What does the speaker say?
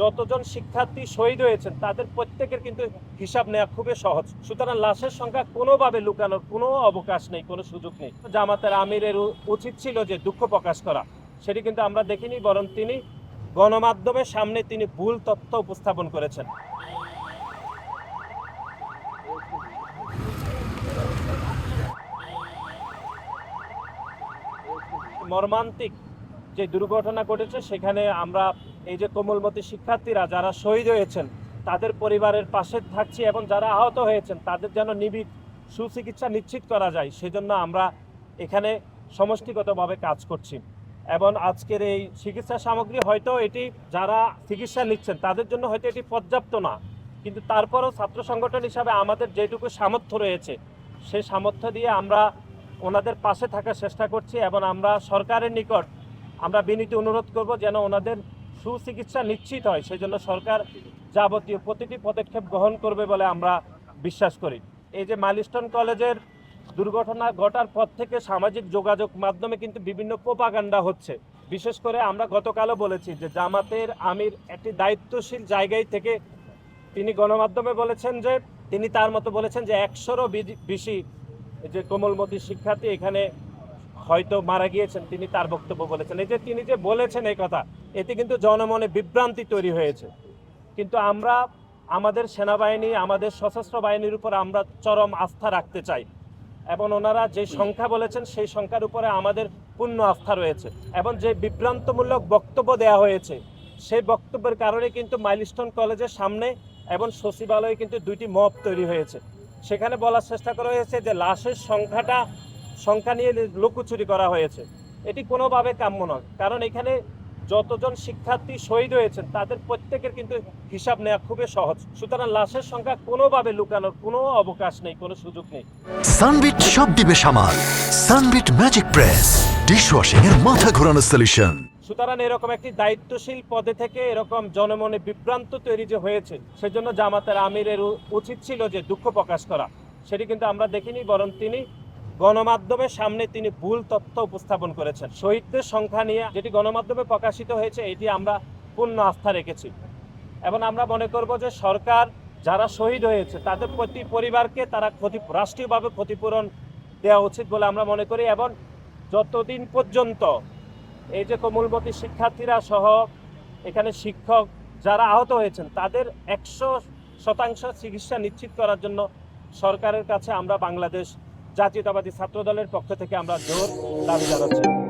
যতজন শিক্ষার্থী শহীদ হয়েছেন, তাদের প্রত্যেকের কিন্তু হিসাব নেওয়া খুবই সহজ। সুতরাং লাশের সংখ্যা কোনোভাবে লুকানোর কোনো অবকাশ নেই, কোনো সুযোগ নেই। জামাতের আমিরের উচিত ছিল যে দুঃখ প্রকাশ করা। সেটি কিন্তু আমরা দেখিনি, বরং তিনি গণমাধ্যমের সামনে তিনি ভুল তথ্য উপস্থাপন করেছেন। মর্মান্তিক যে দুর্ঘটনা ঘটেছে, সেখানে আমরা এই যে কোমলমতি শিক্ষার্থীরা যারা শহীদ হয়েছেন, তাদের পরিবারের পাশে থাকছি এবং যারা আহত হয়েছেন, তাদের যেন নিবিড় সুচিকিৎসা নিশ্চিত করা যায়, সেজন্য আমরা এখানে সমষ্টিগতভাবে কাজ করছি। এবং আজকের এই চিকিৎসা সামগ্রী হয়তো এটি যারা চিকিৎসা নিচ্ছেন, তাদের জন্য হয়তো এটি পর্যাপ্ত না। কিন্তু তারপরও ছাত্র সংগঠন হিসাবে আমাদের যেটুকু সামর্থ্য রয়েছে সেই সামর্থ্য দিয়ে আমরা ওনাদের পাশে থাকার চেষ্টা করছি এবং আমরা সরকারের নিকট আমরা বিনীত অনুরোধ করব যেন ওনাদের সুচিকিৎসা নিশ্চিত হয় সেই জন্য সরকার যাবতীয় প্রতিটি পদক্ষেপ গ্রহণ করবে বলে আমরা বিশ্বাস করি। এই যে মাইলস্টোন কলেজের দুর্ঘটনা ঘটার পর থেকে সামাজিক যোগাযোগ মাধ্যমে কিন্তু বিভিন্ন প্রোপাগান্ডা হচ্ছে। বিশেষ করে আমরা গতকালও বলেছি যে জামাতের আমির একটি দায়িত্বশীল জায়গায় থেকে তিনি গণমাধ্যমে বলেছেন যে, তিনি তার মতো বলেছেন যে একশোরও বেশি যে কোমলমতি শিক্ষার্থী এখানে হয়তো মারা গিয়েছেন, তিনি তার বক্তব্য বলেছেন। এই যে তিনি যে বলেছেন এই কথা, এতে কিন্তু জনমনে বিভ্রান্তি তৈরি হয়েছে। কিন্তু আমরা, আমাদের সেনাবাহিনী, আমাদের সশস্ত্র বাহিনীর উপর আমরা চরম আস্থা রাখতে চাই। এবং ওনারা যে সংখ্যা বলেছেন, সেই সংখ্যার উপরে আমাদের পূর্ণ আস্থা রয়েছে। এবং যে বিভ্রান্তমূলক বক্তব্য দেওয়া হয়েছে, সেই বক্তব্যের কারণে কিন্তু মাইলস্টোন কলেজের সামনে এবং সচিবালয়ে কিন্তু দুইটি মব তৈরি হয়েছে। সেখানে বলার চেষ্টা করা হয়েছে যে লাশের সংখ্যাটা সংখ্যা নিয়ে লুকোচুরি করা হয়েছে। এটি কোনোভাবে কাম্য নয়। কারণ এখানে যতজন শিক্ষার্থী শহীদ হয়েছেন তাদের প্রত্যেকের কিন্তু হিসাব নেওয়া খুবই সহজ। সুতরাং লাশের সংখ্যা কোনোভাবে লুকানোর কোনো অবকাশ নেই কোনো সুযোগ নেই। সানবিট সব দিবে সামাল। সানবিট ম্যাজিক প্রেস ডিশওয়াশিং এর মাথা ঘোরানো সলিউশন সুতরাং এরকম একটি দায়িত্বশীল পদে থেকে এরকম জনমনে বিভ্রান্ত তৈরি যে হয়েছে সেজন্য জামাতের আমিরের উচিত ছিল যে দুঃখ প্রকাশ করা। সেটি কিন্তু আমরা দেখিনি বরং তিনি গণমাধ্যমের সামনে তিনি ভুল তথ্য উপস্থাপন করেছেন। শহীদদের সংখ্যা নিয়ে যেটি গণমাধ্যমে প্রকাশিত হয়েছে, এটি আমরা পূর্ণ আস্থা রেখেছি। এবং আমরা মনে করব যে সরকার যারা শহীদ হয়েছে, তাদের প্রতি পরিবারকে তারা ক্ষতি, রাষ্ট্রীয়ভাবে ক্ষতিপূরণ দেওয়া উচিত বলে আমরা মনে করি। এবং যতদিন পর্যন্ত এই যে কোমলমতি শিক্ষার্থীরা সহ এখানে শিক্ষক যারা আহত হয়েছেন, তাদের একশো শতাংশ চিকিৎসা নিশ্চিত করার জন্য সরকারের কাছে আমরা বাংলাদেশ জাতীয়তাবাদী ছাত্র দলের পক্ষ থেকে আমরা জোর দাবি জানাচ্ছি।